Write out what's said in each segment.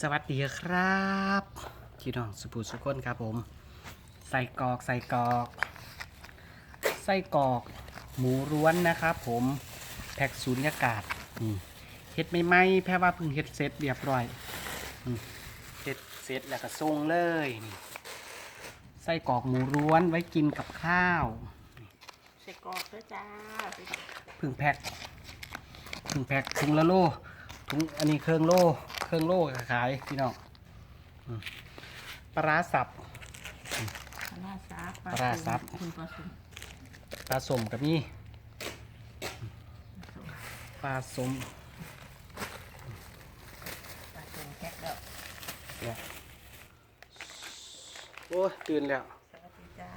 สวัสดีครับพี่น้องสุภูสุคนครับผม ใส่กรอกใส่กรอกไส้กรอก หมูร้วนนะครับผมแพ็กสูญญากาศนี่เฮ็ดไม่ไหมแพ่ว่าเพิ่งเฮ็ดเสร็จเรียบร้อยอืมเฮ็ดเสร็จแล้วก็ส่งเลยนี่ไส้กรอกหมูร้วนไว้กินกับข้าวใส่กรอกด้วยจ้าเพึ่งแพ็คเพึ่งแพ็คถุงละโลถุงอันนี้เครื่องโล เครื่องโลก็ขายพี่น้องอืมปลาร้าสับ ปลาร้าซับปลาร้าซับ คุณปลาสุมปลาสมกับนี่ปลาสมปลาสุมแก๊กแล้วเนี่ยโอ้ยตื่นแล้ว สวัสดีจ้า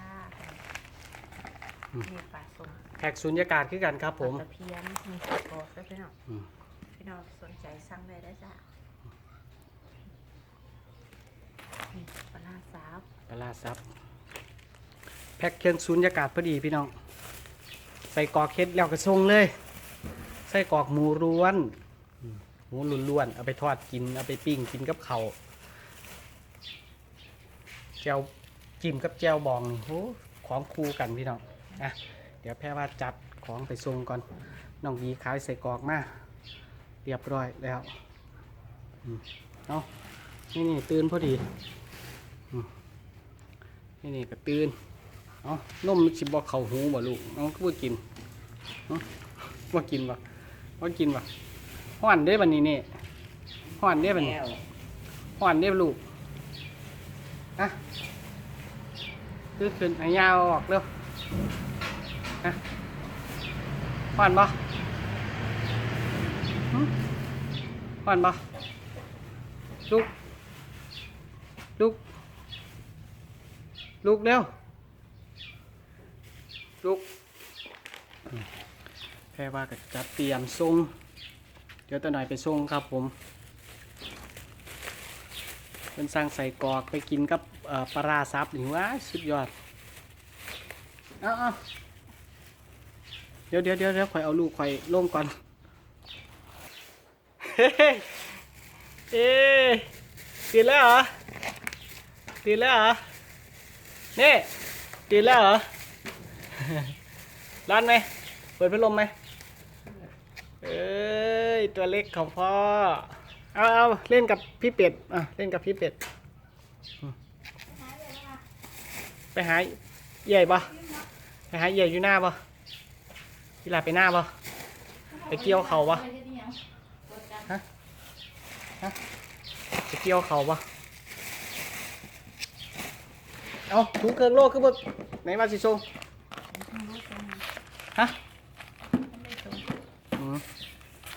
อืมนี่ปลาสุมแพ็กสุญญากาศคือกันครับผม ปลาตะเพียนมีใส่กรอกด้วยพี่น้องอืม พี่น้องสนใจสั่งได้ได้จ้านี่ปลาร้าซับ ป ลาร้าสับแพ็กเครื่องสุญญากาศพอดีพี่น้อง ใส่กอกเฮ็ดแล้วก็ส่งเลย ใส่กอกหมูร้วนหมูล้วนๆเอาไปทอดกิน เอาไปปิ้งกินกับเขาวแจวจิ้มกับแจวบองโอ้ของคู่กันพี่น้องอะเดี๋ยวแพ่ว่าจัดของไปส่งก่อนน้องดีขายใส่กอกมาเรียบร้อยแล้วเอานี่นี่ตื่นพอดี นี่นี่ก็ตื่นเอานมชิบบอกเข่าหูบ่ลูกน้องก็บ่กินเอาว่ากินบ่ว่ากินบ่ห้อนได้บันนี้นี่ห้อนได้บันนี้ห้อนได้ลูกอะคือขึ้นให้ยาวออกเร็วฮะห้อนบ่หึห้อนบ่ลุกลุก ลุกเร็ว ลุก แค่ว่าก็จะเตรียมทรงเดี๋ยวตัวหน่อยไปส่งครับผมเป็นสร้างใส่กรอกไปกินกับปลาซับหรือว่าสุดยอด เอาเอาเดี๋ยวเดี๋ยวเดี๋ยวเดี๋ยวข่อยเอาลูกข่อยลงก่อน เฮ้ยเอ๊ะตื่นแล้วเหรอตื่นแล้วเหรอ นี่ตื่นแล้วเหรอ ร้อนไหม เปิดพัดลมไหม เอ้ย ตัวเล็กของพ่อ เอาเอาเล่นกับพี่เป็ด อะ เล่นกับพี่เป็ด ไปหาใหญ่ปะไปหาใหญ่อยู่หน้าปะพี่ลาไปหน้าปะไปเกี่ยวเขาปะฮะ ฮะ ไปเกี่ยวเขาปะ เอาถุงเครื่องโลกขึ้นบนไหนมาสิโซงฮะอืม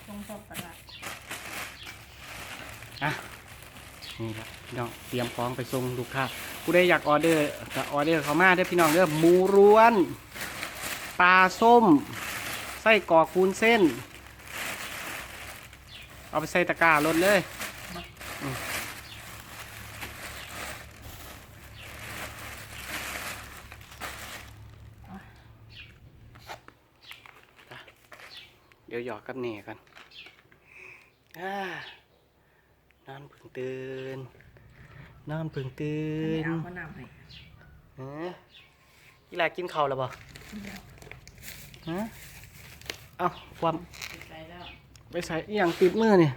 ตรงสอบตลาดอะนี่ครับพี่น้องเตรียมของไปส่งลูกค้าผู้ใดอยากออเดอร์ก็ออเดอร์เขามาเด้อพี่น้องเด้อหมูร้วนปลาส้ม ไส้กรอกคูนเส้น เอาไปใส่ตะกร้ารถเลย เดี๋ยวหยอกกับเน่กันอ่านอนเพึ่งตื่น นอนเพึ่งตื่ไม่นเอามะนาวให้ฮะกีฬากินข้าวแล้วบ่ฮะเอาความใส่แล้วไปใส่อหย่างติดมือเนี่ย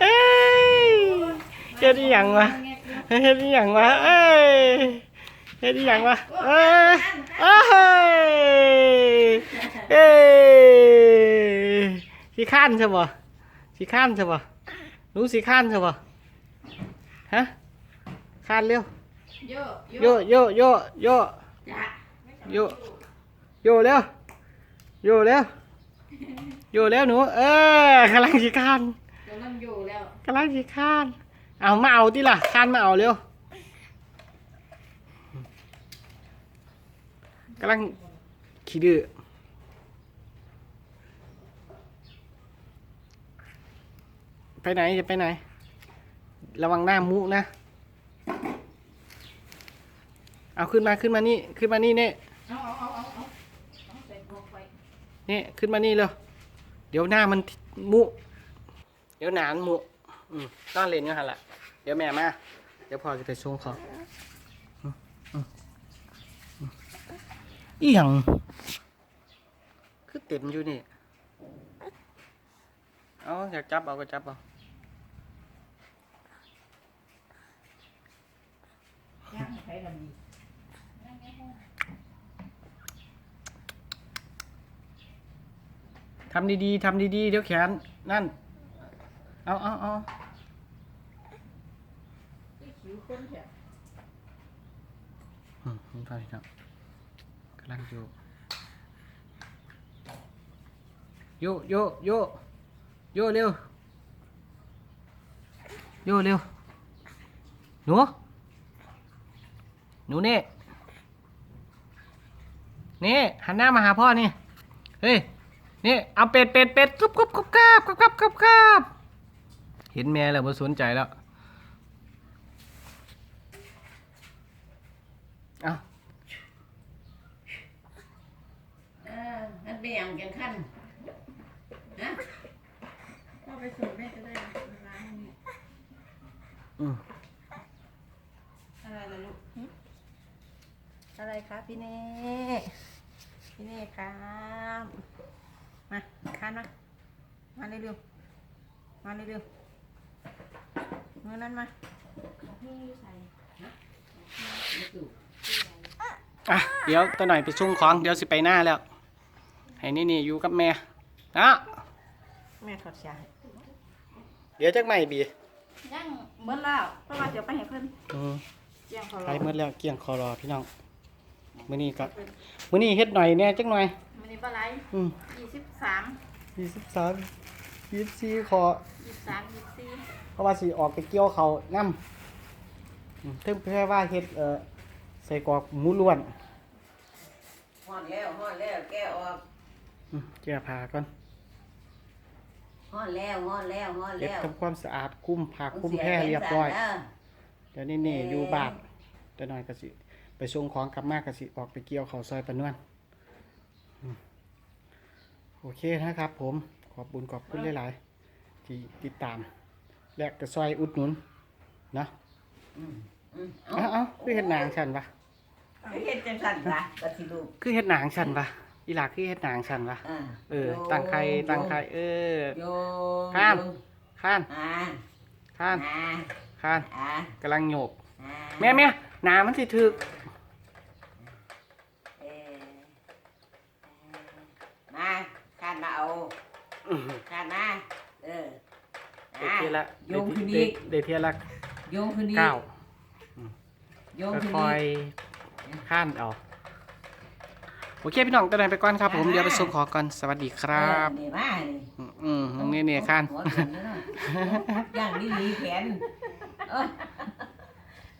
เอ้ยเฮ็ดอหย่างวะเฮ็ดอหย่างวะเอ้ย เฮ็ดอหย่างวะเอ้ยเอ้ยเอ้ยสีข้านใช่บ่สีข้านใช่บ่รู้สีข้านใช่บ่ฮะข้านเร็วโยโยโยโยโยจ้าโยโยเร็วโยเร็วโยเร็วหนู เออกำลังขี้ข้านกำลังอยู่แล้วกำลังขี้ข้านเอามาเอาที่ล่ะข้านมาเอาเร็ว กำลังขี้ดื้อไปไหนจะไปไหน ระวังหน้ามุนะ เอาขึ้นมาขึ้นมานี่ ขึ้นมานี่เนี่ยเนี่ขึ้นมานี่เลยเดี๋ยวหน้ามันมุ เดี๋ยวหนานมุอืมนอนเล่นกันหันละเดี๋ยวแม่มา เดี๋ยวพ่อจะไปส่งของ อีหยังคือเต็มอยู่นี่ เอาอยากจับเอาก็จับเอาย่างใช้ลำดีทำดีๆ ทำดีๆ เดี๋ยวแขน นั่น เอาเอาเอาคิ้วคนแถบอืมผมไปครับ กำลังอยู่โยโยโยโยเร็วโยเร็วหนูหนูนี่นี่หันหน้ามาหาพ่อนี่เฮ้ยนี่เอาเป็ดเป็ดเป็ดกรุบกรุบกรุบกราบกรุบกราบกรุบกราบเห็นแม่แล้วมาสนใจแล้ว เอา เอ อมันเป็นอย่างกันขั้นนะก็ไปส่งแม่จะได้ร้านนี้อืมอะไรล่ะลูกหึอะไรคะพี่เน่พี่เน่ครับมาคานมามาเร็วๆมาเร็วๆมือนั้นมาอะเดี๋ยวตัวหน่อยไปส่งของเดี๋ยวสิไปหน้าแล้ว ให้นี่นี่อยู่กับแม่นะแม่ถอดเสียให้เดี๋ยวจักไม่บียังเมื่อแล้วเพราะว่าเดี๋ยวไปให้เพิ่นอืมเจียงเขาไปเมื่อแล้วเกี่ยงคอรอพี่น้องมื้อนี้ก็มื้อนี้เฮ็ดหน่อยแน่จักหน่อยมันนี่ปลาไหลอืมยี่สิบสามยี่สิบสามยี่สิบสี่คอยี่สิบสามยี่สิบสี่เพราะว่าสิออกไปเกี่ยวเขาวนำอืมถึงแค่ว่าเฮ็ดเอ่อใส่กรอกหมูล้วนฮอดแล้วฮอดแล้วแกออกอืม แก้ผ้าก่อนฮอดแล้วฮอดแล้วฮอดเก็บแล้วทำความสะอาดคุ้มผ้าคุ้มแพร่เรียบร้อย เดี๋ยวนี้นี่เอ่อออยู่บ้านตัวน้อยก็สิ ไปส่งของกลับมากก็สิ ออกไปเกี่ยวเขาวซอยปะนวนอืมโอเคนะครับผมขอบบุญขอบคุณหลายๆที่ติดตาม และก็ซอยอุดหนุนเนาะอืมอืมเอ้าเอ้าคือเฮ็ดหนางฉันปะเอาเฮ็ดจังสั่นปะกะสิลูกคือเฮ็ดหนางฉันปะ อีหลาคือเฮ็ดหนางฉันปะอ่าเออ ตั้งใครตั้งใครเออ โยข้าม ข้านอ่าข้านอ่าข้านอ่ากำลังโยกอ่าแม่แม่หนามันสิถึกเอ่อมาข้านมาเอาอื้อหือข้านมาเออได้เทียละโยงขึ้นอีกได้เทียละโยงขึ้นอีกเก้าโยงขึ้นค่ออียกๆข้านเอา โอเคพี่น้องตัวไหนไปก่อนครับผมอ่าเดี๋ยวไปส่งของก่อนสวัสดีครับเออนี่มานี่อืมอืมนี่นี่ข้านหัวแขนนี่เนาะย่างนี่หนีแขนเออ